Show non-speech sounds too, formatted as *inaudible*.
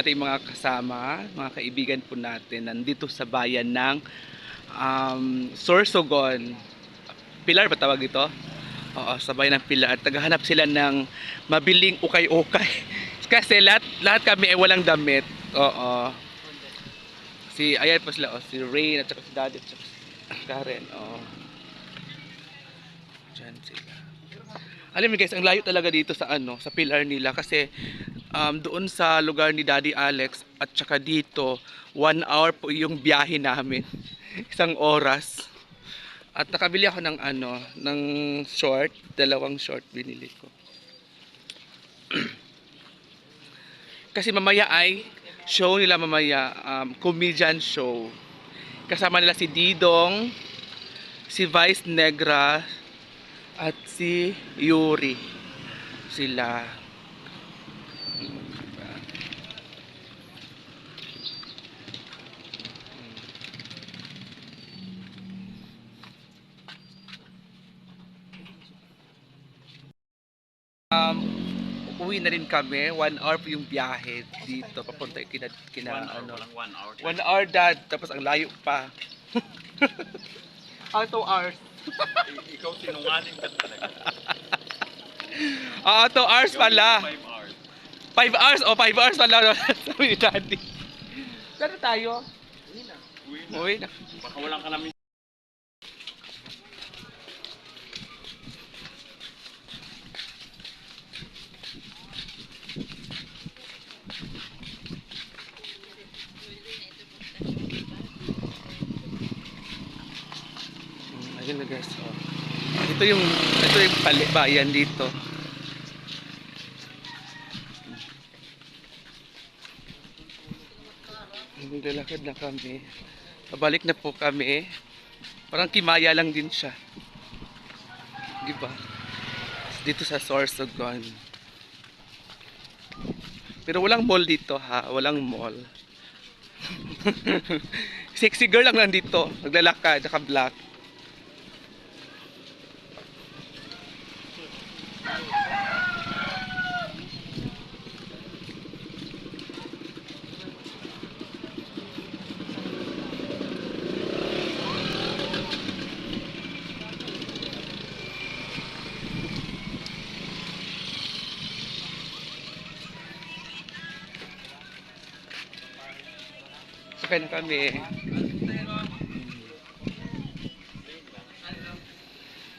ating mga kasama, mga kaibigan po natin nandito sa bayan ng um, Sorsogon. Pilar ba tawag ito? Oo, sa bayan ng Pilar. Tagahanap sila ng mabiling ukay-ukay. *laughs* Kasi lahat, lahat kami ay walang damit. Oo. Si, ayan po sila, oh, si Rain at saka si Daddy at saka si Karen. Oo. Diyan sila. Alam mo guys, ang layo talaga dito sa ano, sa pilar nila kasi um, doon sa lugar ni Daddy Alex at saka dito, one hour po yung biyahe namin. *laughs* Isang oras. At nakabili ako ng ano, ng short, dalawang short binili ko. *clears throat* Kasi mamaya ay show nila mamaya, um, comedian show. Kasama nila si Didong, si Vice Negra, at si Yuri. Sila. Um, uuwi na rin kami. One hour po yung biyahe dito. Papunta kina, kina One hour, ano. one hour. One hour dad. Tapos ang layo pa. *laughs* Ah, two hours. Ikaw sinungaling ka talaga. Ah, two hours Ikaw pala. yung Five hours. Five hours o five hours pala *laughs* sabi ni daddy. Saan tayo? Uwi na. Uwi na. Baka walang ka namin. Ayun na guys. Oh. Ito yung ito yung bayan dito. Naglalakad na kami. Pabalik na po kami. Parang kimaya lang din siya. Di ba? Dito sa Sorsogon. Pero walang mall dito ha. Walang mall. *laughs* Sexy girl lang nandito. Naglalakad, naka-black. Sakay na kami.